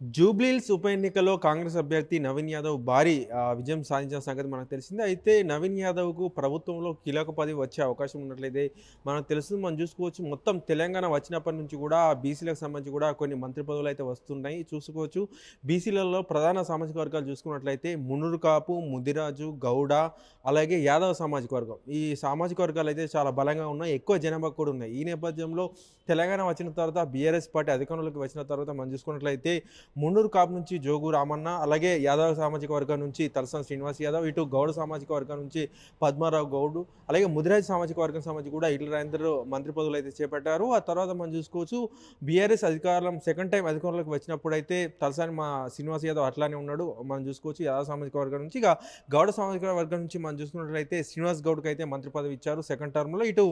జూబ్లీల్స్ ఉప ఎన్నికలో కాంగ్రెస్ అభ్యర్థి నవీన్ యాదవ్ భారీ విజయం సాధించిన సంగతి మనకు తెలిసింది. అయితే నవీన్ యాదవ్కు ప్రభుత్వంలో కీలక పదవి వచ్చే అవకాశం ఉన్నట్లయితే మనకు తెలుస్తుంది. మనం చూసుకోవచ్చు మొత్తం తెలంగాణ వచ్చినప్పటి నుంచి కూడా బీసీలకు సంబంధించి కూడా కొన్ని మంత్రి పదవులు అయితే వస్తున్నాయి. చూసుకోవచ్చు బీసీలలో ప్రధాన సామాజిక వర్గాలు చూసుకున్నట్లయితే మునురు కాపు ముదిరాజు గౌడ అలాగే యాదవ సామాజిక వర్గం. ఈ సామాజిక వర్గాలు అయితే చాలా బలంగా ఉన్నాయి ఎక్కువ జనాభా కూడా ఉన్నాయి. ఈ నేపథ్యంలో తెలంగాణ వచ్చిన తర్వాత బీఆర్ఎస్ పార్టీ అధికారంలోకి వచ్చిన తర్వాత మనం చూసుకున్నట్లయితే మున్నూరు కాపు నుంచి జోగు రామన్న అలాగే యాదవ సామాజిక వర్గం నుంచి తలసాని శ్రీనివాస్ యాదవ్ ఇటు గౌడ సామాజిక వర్గం నుంచి పద్మారావు గౌడు అలాగే ముదిరాజ్ సామాజిక వర్గం సంబంధించి కూడా ఇటు రాజేందర్ మంత్రి పదవులు అయితే చేపట్టారు. ఆ తర్వాత మనం చూసుకోవచ్చు బీఆర్ఎస్ అధికారం సెకండ్ టైం అధికారంలోకి వచ్చినప్పుడు అయితే తలసాని మా శ్రీనివాస్ యాదవ్ అట్లానే ఉన్నాడు. మనం చూసుకోవచ్చు యాదవ సామాజిక వర్గం నుంచి ఇక గౌడ సామాజిక వర్గం నుంచి మనం చూసుకున్నట్లయితే శ్రీనివాస్ గౌడ్కి అయితే మంత్రి పదవి ఇచ్చారు సెకండ్ టర్మ్లో ఇటు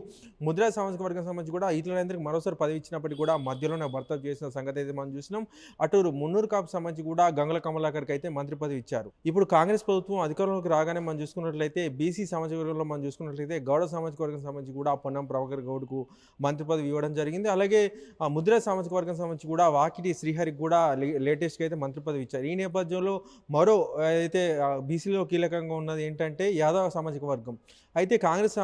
ముద్రా సామాజిక వర్గం సంబంధించి కూడా ఇట్ల రాజేంద్రకి మరోసారి పదవి ఇచ్చినప్పటికీ కూడా మధ్యలోనే భర్త చేసిన సంగతి అయితే మనం చూసినాం. అటు మున్నూరు కాపు సంబంధించి కూడా గంగల కమలాకర్కి అయితే మంత్రి పదవి ఇచ్చారు. ఇప్పుడు కాంగ్రెస్ ప్రభుత్వం అధికారంలోకి రాగానే మనం చూసుకున్నట్లయితే బీసీ సామాజిక వర్గంలో మనం చూసుకున్నట్లయితే గౌడ సామాజిక వర్గం సంబంధించి కూడా పొన్నం ప్రభాకర్ గౌడ్కు మంత్రి పదవి ఇవ్వడం జరిగింది. అలాగే ఆ ముద్ర సామాజిక వర్గం సంబంధించి కూడా వాకిటి శ్రీహరికి కూడా లేటెస్ట్గా అయితే మంత్రి పదవి ఇచ్చారు. ఈ నేపథ్యంలో మరో అయితే బీసీలో కీలకంగా ఉన్నది ఏంటంటే యాదవ సామాజిక వర్గం. అయితే కాంగ్రెస్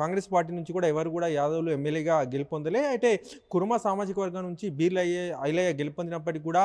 కాంగ్రెస్ పార్టీ నుంచి కూడా ఎవరు కూడా యాదవులు ఎమ్మెల్యేగా గెలుపొందలే. అయితే కుర్మ సామాజిక వర్గం నుంచి బీర్లయ్య ఐలయ్య గెలుపొందినప్పటికీ కూడా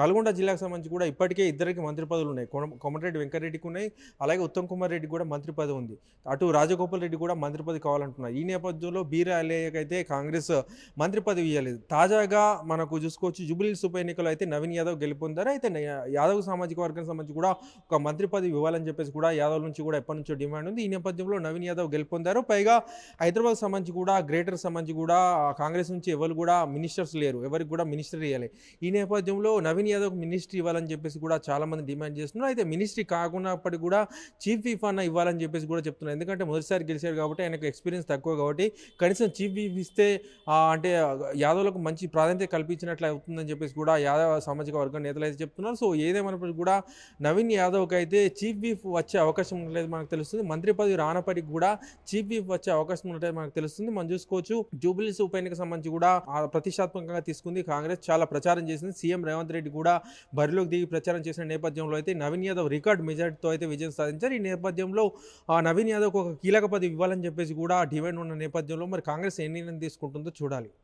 నల్గొండ జిల్లాకు సంబంధించి కూడా ఇప్పటికే ఇద్దరికి మంత్రి పదవులు ఉన్నాయి. కొమటిరెడ్డి కోమటిరెడ్డి వెంకటరెడ్డికి ఉన్నాయి. అలాగే ఉత్తమ్ కుమార్ రెడ్డి కూడా మంత్రి పదవి ఉంది. అటు రాజగోపాల్ రెడ్డి కూడా మంత్రి పదవి కావాలంటున్నారు. ఈ నేపథ్యంలో బీర కాంగ్రెస్ మంత్రి పదవి ఇవ్వలేదు తాజాగా మనకు చూసుకోవచ్చు జూబ్లీహిల్స్ ఉప ఎన్నికలో అయితే నవీన్ యాదవ్ గెలుపొందారు. అయితే యాదవ్ సామాజిక వర్గం సంబంధించి కూడా ఒక మంత్రి పదవి ఇవ్వాలని చెప్పేసి కూడా యాదవ్ నుంచి కూడా ఎప్పటి నుంచో డిమాండ్ ఉంది. ఈ నేపథ్యంలో నవీన్ యాదవ్ గెలుపొందారు. పైగా హైదరాబాద్ సంబంధించి కూడా గ్రేటర్ సంబంధించి కూడా కాంగ్రెస్ నుంచి ఎవరు కూడా మినిస్టర్స్ లేరు. ఎవరికి కూడా మినిస్టర్ ఇవ్వాలి ఈ నేపథ్యంలో నవీన్ యాదవ్ మినిస్ట్రీ ఇవ్వాలని చెప్పేసి కూడా చాలా మంది డిమాండ్ చేస్తున్నారు. అయితే మినిస్ట్రీ కాకున్నప్పటికీ కూడా చీఫ్ విప్ అన్న ఇవ్వాలని చెప్పేసి కూడా చెప్తున్నారు. ఎందుకంటే మొదటిసారి గెలిచాడు కాబట్టి ఆయనకు ఎక్స్పీరియన్స్ తక్కువ కాబట్టి కనీసం చీఫ్ విప్ ఇస్తే అంటే యాదవ్లకు మంచి ప్రాధాన్యత కల్పించినట్లు అవుతుందని చెప్పేసి కూడా యాదవ్ సామాజిక వర్గం నేతలు అయితే చెప్తున్నారు. సో ఏదేమైనప్పటికీ కూడా నవీన్ యాదవ్కి అయితే చీఫ్ విప్ వచ్చే అవకాశం ఉండలేదు మనకు తెలుస్తుంది. మంత్రి పదవి రానప్పటికీ కూడా చీఫ్ విప్ వచ్చే అవకాశం ఉండలేదు మనకు తెలుస్తుంది. మనం చూసుకోవచ్చు జూబిలీస్ ఉప ఎన్నిక సంబంధించి కూడా ప్రతిష్టాత్మకంగా తీసుకుంది కాంగ్రెస్. చాలా ప్రచారం చేసింది. సీఎం రేవంత్ రెడ్డి కూడా బరిలోకి దిగి ప్రచారం చేసిన నేపథ్యంలో అయితే నవీన్ యాదవ్ రికార్డ్ మెజార్టీతో అయితే విజయం సాధించారు. ఈ నేపథ్యంలో ఆ నవీన్ యాదవ్కి ఒక కీలక పదవి ఇవ్వాలని చెప్పేసి కూడా డిమాండ్ ఉన్న నేపథ్యంలో మరి కాంగ్రెస్ ఏ నిర్ణయం తీసుకుంటుందో చూడాలి.